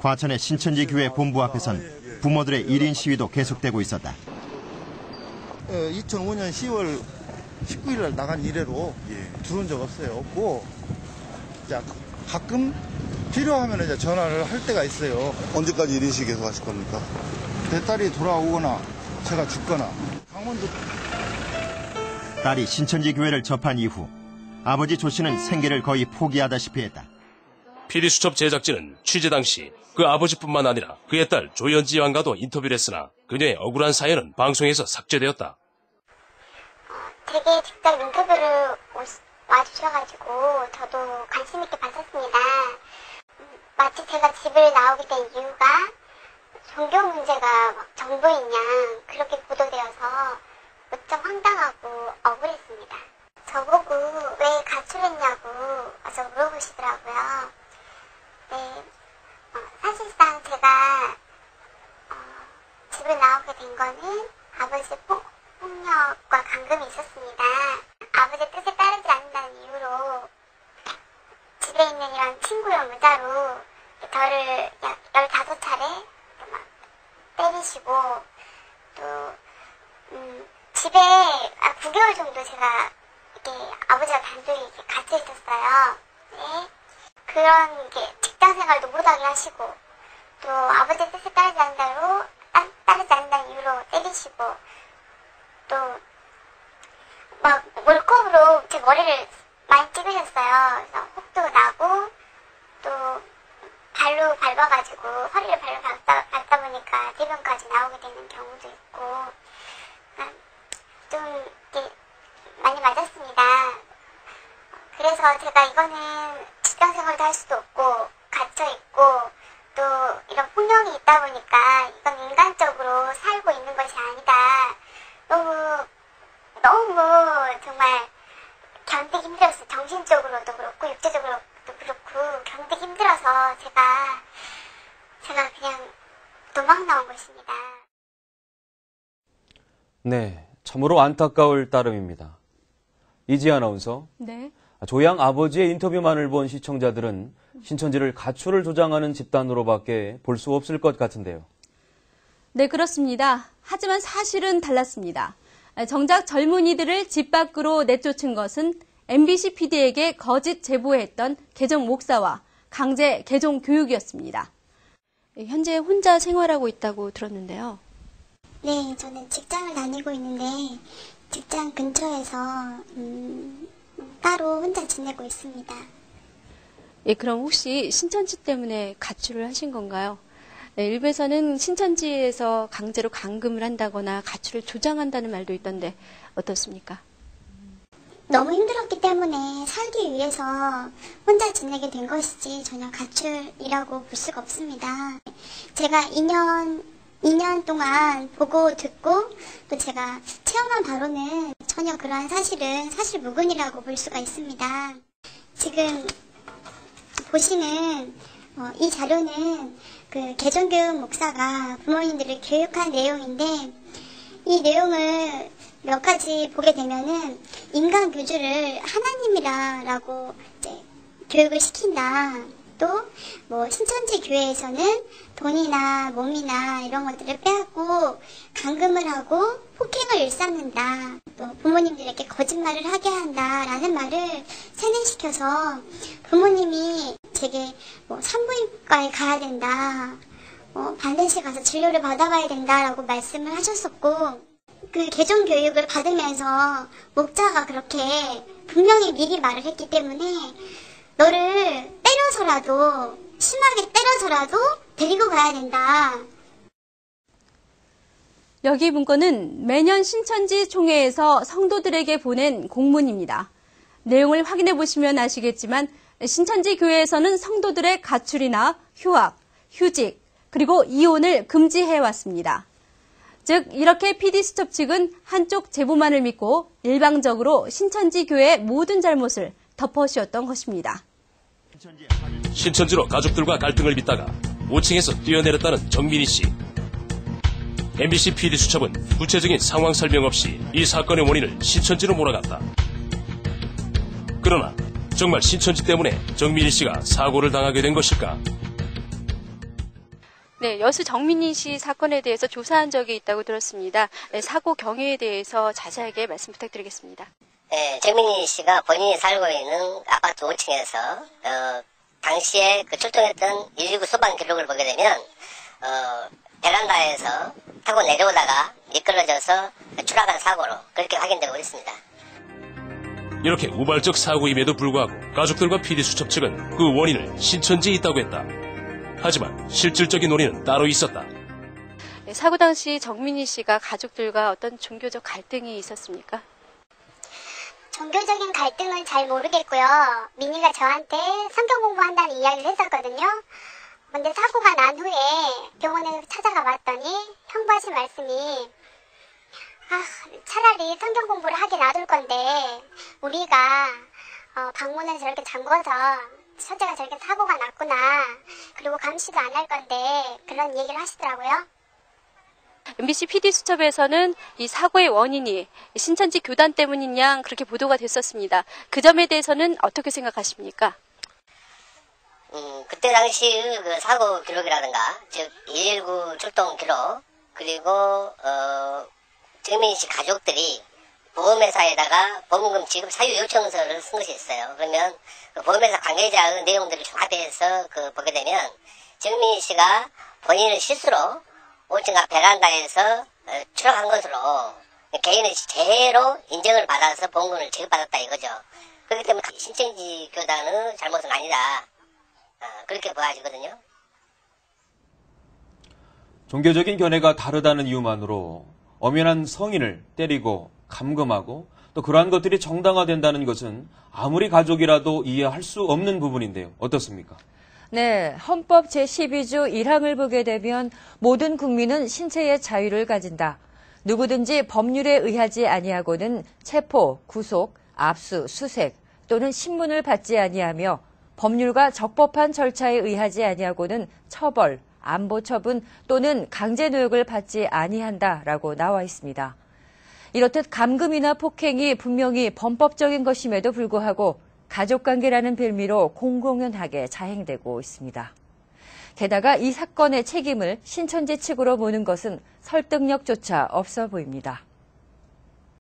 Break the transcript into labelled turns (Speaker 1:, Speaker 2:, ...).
Speaker 1: 과천의 신천지 교회 본부 앞에선 부모들의 1인 시위도 계속되고 있었다.
Speaker 2: 2005년 10월 19일 날 나간 이래로 들어온 적 없어요. 없고 가끔 필요하면 이제 전화를 할 때가 있어요.
Speaker 3: 언제까지 1인씩 계속 하실 겁니까?
Speaker 2: 내 딸이 돌아오거나 제가 죽거나 강원도
Speaker 1: 딸이 신천지 교회를 접한 이후 아버지 조 씨는 생계를 거의 포기하다시피 했다.
Speaker 4: PD수첩 제작진은 취재 당시 그 아버지뿐만 아니라 그의 딸 조연지 양과도 인터뷰를 했으나 그녀의 억울한 사연은 방송에서 삭제되었다.
Speaker 5: 되게 직접 인터뷰를 오시- 와주셔가지고 저도 관심 있게 봤었습니다. 음, 마치 제가 집을 나오게 된 이유가 종교 문제가 양 그렇게 보도되어서 무척 황당하고 억울했습니다. 저보고 왜 가출했냐고 와서 물어보시더라고요. 네, 어, 사실상 제가 어, 된 거는 아버지 폭, 폭력과 감금이 있었습니다. 아버지 뜻에 따르지 않는다는 이유로 집에 있는 이런 친구용 의자로 저를 약 15차례 막 때리시고 또 음, 집에 아, 9개월 정도 제가 이렇게 아버지가 단둘이 이렇게 갇혀 있었어요. 네. 그런 게 직장 생활도 못하게 하시고 또 아버지 뜻에 따르지 않는 대로 않는다는 이유로 때리시고 또 막 몰컵으로 제 머리를 많이 찍으셨어요. 그래서 혹도 나고 또 발로 밟아가지고 허리를 발로 밟다, 밟다 보니까 대변까지 나오게 되는 경우도 있고 아, 좀 이렇게 많이 맞았습니다. 그래서 제가 이거는 직장 생활도 할 수도 없고 갇혀 있고 또 이런 폭력이 있다 보니까 이건 인간적으로 살고 있는 것이 아니다. 너무 너무 정말 견디기 힘들었어요. 정신적으로도 그렇고 육체적으로도 그렇고 견디기 힘들어서 제가 제가 그냥 도망 나온 것입니다.
Speaker 6: 네, 참으로 안타까울 따름입니다. 이지 아나운서,
Speaker 7: 네.
Speaker 6: 조양 아버지의 인터뷰만을 본 시청자들은 신천지를 가출을 조장하는 집단으로밖에 볼 수 없을 것 같은데요.
Speaker 7: 네, 그렇습니다. 하지만 사실은 달랐습니다. 정작 젊은이들을 집 밖으로 내쫓은 것은 MBC PD에게 거짓 제보했던 개정 목사와 강제 개종 교육이었습니다. 현재 혼자 생활하고 있다고 들었는데요.
Speaker 5: 네, 저는 직장을 다니고 있는데 직장 근처에서 음, 따로 혼자 지내고 있습니다.
Speaker 7: 예, 그럼 혹시 신천지 때문에 가출을 하신 건가요? 네, 일부에서는 신천지에서 강제로 감금을 한다거나 가출을 조장한다는 말도 있던데 어떻습니까?
Speaker 5: 너무 힘들었기 때문에 살기 위해서 혼자 지내게 된 것이지 전혀 가출이라고 볼 수가 없습니다. 제가 2년 2년 동안 보고 듣고 또 제가 체험한 바로는 전혀 그러한 사실은 사실 무근이라고 볼 수가 있습니다. 지금 보시는 어, 이 자료는 그 개종교육 목사가 부모님들을 교육한 내용인데 이 내용을 몇 가지 보게 되면은 인간 교주를 하나님이라라고 교육을 시킨다. 또 뭐 신천지 교회에서는 돈이나 몸이나 이런 것들을 빼앗고 감금을 하고 폭행을 일삼는다. 또 부모님들에게 거짓말을 하게 한다라는 말을 세뇌시켜서 부모님이 제게 뭐 산부인과에 가야 된다. 어, 반드시 가서 진료를 받아봐야 된다라고 말씀을 하셨었고 그 개종 교육을 받으면서 목자가 그렇게 분명히 미리 말을 했기 때문에 너를 때려서라도 심하게 때려서라도 데리고 가야 된다.
Speaker 7: 여기 문건은 매년 신천지 총회에서 성도들에게 보낸 공문입니다. 내용을 확인해 보시면 아시겠지만 신천지 교회에서는 성도들의 가출이나 휴학, 휴직, 그리고 이혼을 금지해 왔습니다. 즉 이렇게 PD수첩 측은 한쪽 제보만을 믿고 일방적으로 신천지 교회의 모든 잘못을 덮어씌웠던 것입니다.
Speaker 4: 신천지 로 가족들과 갈등을 빚다가 5층에서 뛰어내렸다는 정민희 씨. MBC PD 수첩은 구체적인 상황 설명 없이 이 사건의 원인을 신천지로 몰아갔다. 그러나 정말 신천지 때문에 정민희 씨가 사고를 당하게 된 것일까?
Speaker 7: 네, 여수 정민희 씨 사건에 대해서 조사한 적이 있다고 들었습니다. 네, 사고 경위에 대해서 자세하게 말씀 부탁드리겠습니다.
Speaker 8: 예, 정민희 씨가 본인이 살고 있는 아파트 5층에서 어, 당시에 그 출동했던 119 소방 기록을 보게 되면 어, 베란다에서 타고 내려오다가 미끄러져서 추락한 사고로 그렇게 확인되고 있습니다.
Speaker 4: 이렇게 우발적 사고임에도 불구하고 가족들과 PD수첩 측은 그 원인을 신천지에 있다고 했다. 하지만 실질적인 원인은 따로 있었다.
Speaker 7: 네, 사고 당시 정민희 씨가 가족들과 어떤 종교적 갈등이 있었습니까?
Speaker 5: 종교적인 갈등은 잘 모르겠고요. 민희가 저한테 성경 공부한다는 이야기를 했었거든요. 근데 사고가 난 후에 병원에 찾아가 봤더니 형부하신 말씀이 아, 차라리 성경 공부를 하게 놔둘 건데 우리가 어, 방문을 저렇게 잠궈서 첫째가 저렇게 사고가 났구나. 그리고 감시도 안 할 건데 그런 얘기를 하시더라고요.
Speaker 7: MBC PD 수첩에서는 이 사고의 원인이 신천지 교단 때문인 양 그렇게 보도가 됐었습니다. 그 점에 대해서는 어떻게 생각하십니까?
Speaker 8: 음, 그때 당시 그 사고 기록이라든가, 즉, 119 출동 기록, 그리고, 어, 정민희 씨 가족들이 보험회사에다가 보험금 지급 사유 요청서를 쓴 것이 있어요. 그러면 그 보험회사 관계자의 내용들을 종합해서 그 보게 되면 정민희 씨가 본인의 실수로 5층 앞 베란다에서 어, 추락한 것으로 개인의 재해로 인정을 받아서 보험금을 지급받았다 이거죠. 그렇기 때문에 신천지 교단의 잘못은 아니다. 어, 그렇게 보아지거든요.
Speaker 6: 종교적인 견해가 다르다는 이유만으로 엄연한 성인을 때리고 감금하고 또 그러한 것들이 정당화된다는 것은 아무리 가족이라도 이해할 수 없는 부분인데요. 어떻습니까?
Speaker 9: 네, 헌법 제12조 1항을 보게 되면 모든 국민은 신체의 자유를 가진다. 누구든지 법률에 의하지 아니하고는 체포, 구속, 압수, 수색 또는 신문을 받지 아니하며 법률과 적법한 절차에 의하지 아니하고는 처벌, 안보 처분 또는 강제 노역을 받지 아니한다라고 나와 있습니다. 이렇듯 감금이나 폭행이 분명히 범법적인 것임에도 불구하고 가족관계라는 빌미로 공공연하게 자행되고 있습니다. 게다가 이 사건의 책임을 신천지 측으로 보는 것은 설득력조차 없어 보입니다.